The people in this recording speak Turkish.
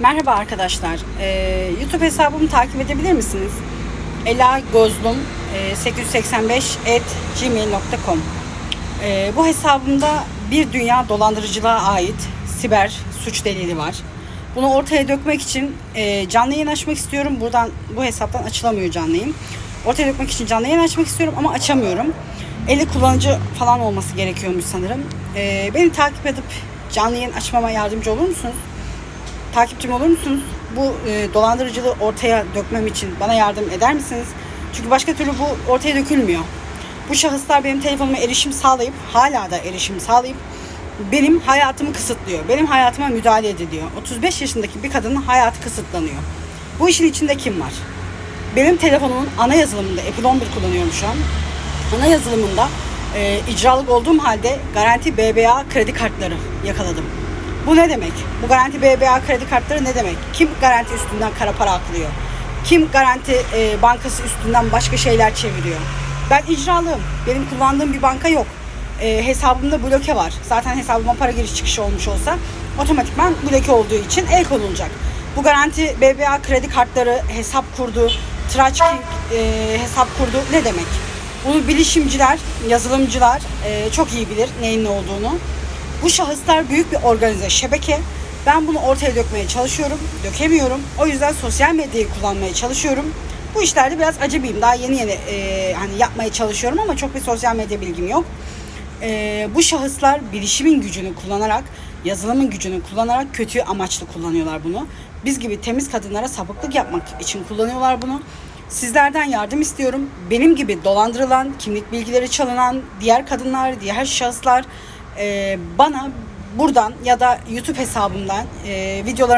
Merhaba arkadaşlar. Ee, YouTube hesabımı takip edebilir misiniz? Ela Gözlum e, 885 at gmail.com Ee, Bu hesabımda bir dünya dolandırıcılığa ait siber suç delili var. Bunu ortaya dökmek için e, canlı yayın açmak istiyorum. Buradan bu hesaptan açılamıyor canlı. Ortaya dökmek için canlı yayın açmak istiyorum ama açamıyorum. 50 kullanıcı falan olması gerekiyormuş sanırım. Ee, beni takip edip canlı yayın açmama yardımcı olur musunuz? Takipçim olur musunuz? Bu e, dolandırıcılığı ortaya dökmem için bana yardım eder misiniz? Çünkü başka türlü bu ortaya dökülmüyor. Bu şahıslar benim telefonuma erişim sağlayıp, hala da erişim sağlayıp benim hayatımı kısıtlıyor. Benim hayatıma müdahale ediliyor. 35 yaşındaki bir kadının hayatı kısıtlanıyor. Bu işin içinde kim var? Benim telefonumun ana yazılımında, Apple 11 kullanıyorum şu an. Ana yazılımında e, icralık olduğum halde garanti BBA kredi kartları yakaladım. Bu ne demek? Bu garanti BBA kredi kartları ne demek? Kim garanti üstünden kara para aklıyor? Kim garanti e, bankası üstünden başka şeyler çeviriyor? Ben icralığım. Benim kullandığım bir banka yok. E, hesabımda bloke var. Zaten hesabıma para giriş çıkışı olmuş olsa otomatikman bloke olduğu için el konulacak. Bu garanti BBA kredi kartları hesap kurdu, Traçki e, hesap kurdu ne demek? Bunu bilişimciler, yazılımcılar e, çok iyi bilir neyin ne olduğunu. Bu şahıslar büyük bir organize şebeke. Ben bunu ortaya dökmeye çalışıyorum. Dökemiyorum. O yüzden sosyal medyayı kullanmaya çalışıyorum. Bu işlerde biraz acemiyim. Daha yeni yeni e, hani yapmaya çalışıyorum ama çok bir sosyal medya bilgim yok. E, bu şahıslar bilişimin gücünü kullanarak, yazılımın gücünü kullanarak kötü amaçlı kullanıyorlar bunu. Biz gibi temiz kadınlara sapıklık yapmak için kullanıyorlar bunu. Sizlerden yardım istiyorum. Benim gibi dolandırılan, kimlik bilgileri çalınan diğer kadınlar, diğer şahıslar e, bana buradan ya da YouTube hesabımdan e, videolar